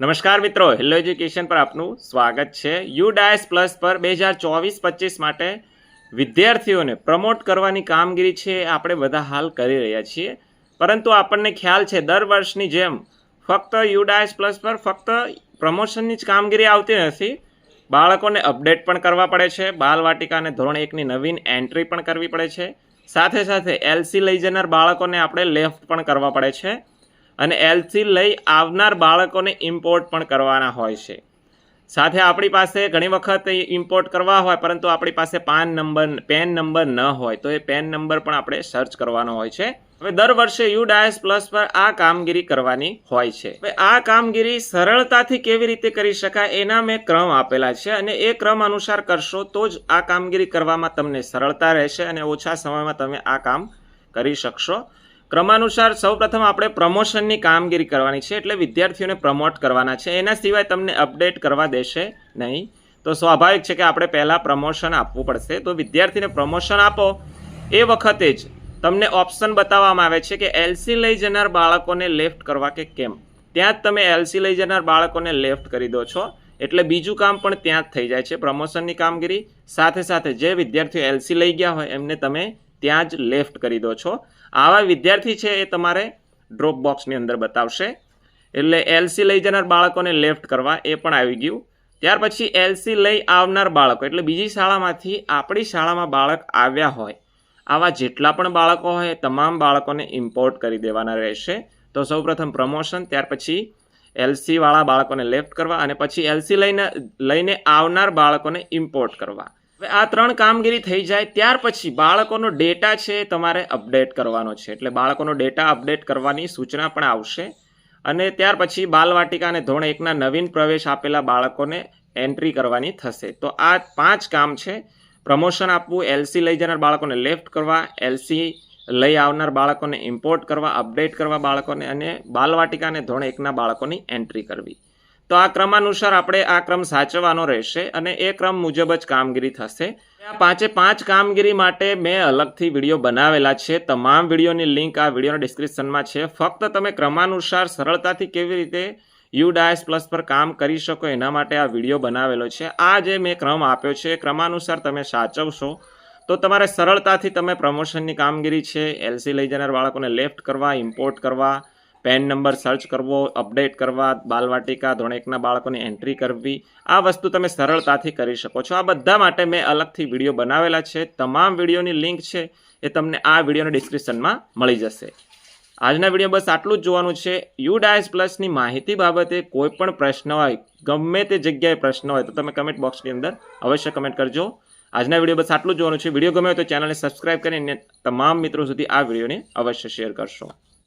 નમસ્કાર મિત્રો, hello education પર આપનું સ્વાગત છે. યુ ડાયસ પ્લસ પર બે હજાર ચોવીસ પચીસ માટે વિદ્યાર્થીઓને પ્રમોટ કરવાની કામગીરી છે આપણે બધા હાલ કરી રહ્યા છીએ. પરંતુ આપણને ખ્યાલ છે, દર વર્ષની જેમ ફક્ત યુ ડાયસ પ્લસ પર ફક્ત પ્રમોશનની જ કામગીરી આવતી નથી. બાળકોને અપડેટ પણ કરવા પડે છે. બાલવાટિકા અને ધોરણ એકની નવીન એન્ટ્રી પણ કરવી પડે છે. સાથે સાથે એલસી લઈ જનાર બાળકોને આપણે લેફ્ટ પણ કરવા પડે છે. અને એલસી લઈ આવનાર બાળકોને ઇમ્પોર્ટ પણ કરવાના હોય છે. સાથે આપણી પાસે ઘણી વખત ઇમ્પોર્ટ કરવા હોય, પરંતુ આપણી પાસે પાન નંબર પેન નંબર ન હોય, તો એ પેન નંબર પણ આપણે સર્ચ કરવાનો હોય છે. હવે દર વર્ષે યુ ડાયસ પ્લસ પર આ કામગીરી કરવાની હોય છે. હવે આ કામગીરી સરળતાથી કેવી રીતે કરી શકાય એના મેં ક્રમ આપેલા છે અને એ ક્રમ અનુસાર કરશો તો જ આ કામગીરી કરવામાં તમને સરળતા રહેશે અને ઓછા સમયમાં તમે આ કામ કરી શકશો. ક્રમાનુસાર સૌપ્રથમ આપણે પ્રમોશનની કામગીરી કરવાની છે એટલે વિદ્યાર્થીઓને પ્રમોટ કરવાના છે. એના સિવાય તમને અપડેટ કરવા દેશે નહીં. તો સ્વાભાવિક છે કે આપણે પહેલાં પ્રમોશન આપવું પડશે. તો વિદ્યાર્થીને પ્રમોશન આપો. એ વખતે જ તમને ઓપ્શન બતાવવામાં આવે છે કે એલસી લઈ જનાર બાળકોને લેફ્ટ કરવા કે કેમ? ત્યાં જ તમે એલસી લઈ જનાર બાળકોને લેફ્ટ કરી દો છો. એટલે બીજું કામ પણ ત્યાં જ થઈ જાય છે પ્રમોશનની કામગીરી. સાથે સાથે જે વિદ્યાર્થીઓ એલસી લઈ ગયા હોય, એમને તમે ત્યાં જ લેફ્ટ કરી દો છો. આવા વિદ્યાર્થી છે એ તમારે ડ્રોપ બોક્સની અંદર બતાવશે. એટલે એલસી લઈ જનાર બાળકોને લેફ્ટ કરવા એ પણ આવી ગયું. ત્યાર પછી એલસી લઈ આવનાર બાળકો, એટલે બીજી શાળામાંથી આપણી શાળામાં બાળક આવ્યા હોય, આવા જેટલા પણ બાળકો હોય તમામ બાળકોને ઇમ્પોર્ટ કરી દેવાના રહેશે. તો સૌપ્રથમ પ્રમોશન ત્યાર પછી એલસીવાળા બાળકોને લેફ્ટ કરવા અને પછી એલસી લઈને લઈને આવનાર બાળકોને ઇમ્પોર્ટ કરવા. આ ત્રણ કામગીરી થઈ જાય ત્યાર પછી બાળકોનો ડેટા છે તમારે અપડેટ કરવાનો છે. એટલે બાળકોનો ડેટા અપડેટ કરવાની સૂચના પણ આવશે અને ત્યાર પછી બાલવાટિકા અને ધોરણ એકના નવીન પ્રવેશ આપેલા બાળકોને એન્ટ્રી કરવાની થશે. તો આ પાંચ કામ છે. પ્રમોશન આપવું એલસી લઈ જનાર બાળકોને લેફ્ટ કરવા એલસી લઈ આવનાર બાળકોને ઇમ્પોર્ટ કરવા અપડેટ કરવા બાળકોને અને બાલવાટિકા અને ધોરણ એકના બાળકોની એન્ટ્રી કરવી. તો આ ક્રમાનુસાર આપણે આ ક્રમ સાચવવાનો રહેશે અને એ ક્રમ મુજબ જ કામગીરી થશે. આ પાંચે પાંચ કામગીરી માટે મેં અલગથી વીડિયો બનાવેલા છે. તમામ વિડીયોની લિંક આ વિડીયોના ડિસ્ક્રિપ્શનમાં છે. ફક્ત તમે ક્રમાનુસાર સરળતાથી કેવી રીતે યુ ડાયસ પ્લસ પર કામ કરી શકો એના માટે આ વીડિયો બનાવેલો છે. આ જે મેં ક્રમ આપ્યો છે, એ ક્રમાનુસાર તમે સાચવશો. તો તમારે સરળતાથી તમે પ્રમોશનની કામગીરી છે, એલસી લઈ જનાર બાળકોને લેફ્ટ કરવા, ઇમ્પોર્ટ કરવા પેન નંબર સર્ચ કરવો, અપડેટ કરવા, બાલવાટિકા ધોરણ એકના બાળકોની એન્ટ્રી કરવી, આ વસ્તુ તમે સરળતાથી કરી શકો છો. આ બધા માટે મેં અલગથી વીડિયો બનાવેલા છે. તમામ વિડીયોની લિંક છે એ તમને આ વિડીયોના ડિસ્ક્રિપ્શનમાં મળી જશે. આજના વીડિયો બસ આટલું જ જોવાનું છે. યુ ડાયસ પ્લસની માહિતી બાબતે કોઈ પણ પ્રશ્ન હોય, ગમે તે જગ્યાએ પ્રશ્ન હોય, તો તમે કમેન્ટ બોક્સની અંદર અવશ્ય કમેન્ટ કરજો. આજના વીડિયો બસ આટલું જોવાનું છે. વીડિયો ગમે તો ચેનલને સબસ્ક્રાઇબ કરીને તમામ મિત્રો સુધી આ વિડીયોને અવશ્ય શેર કરશો.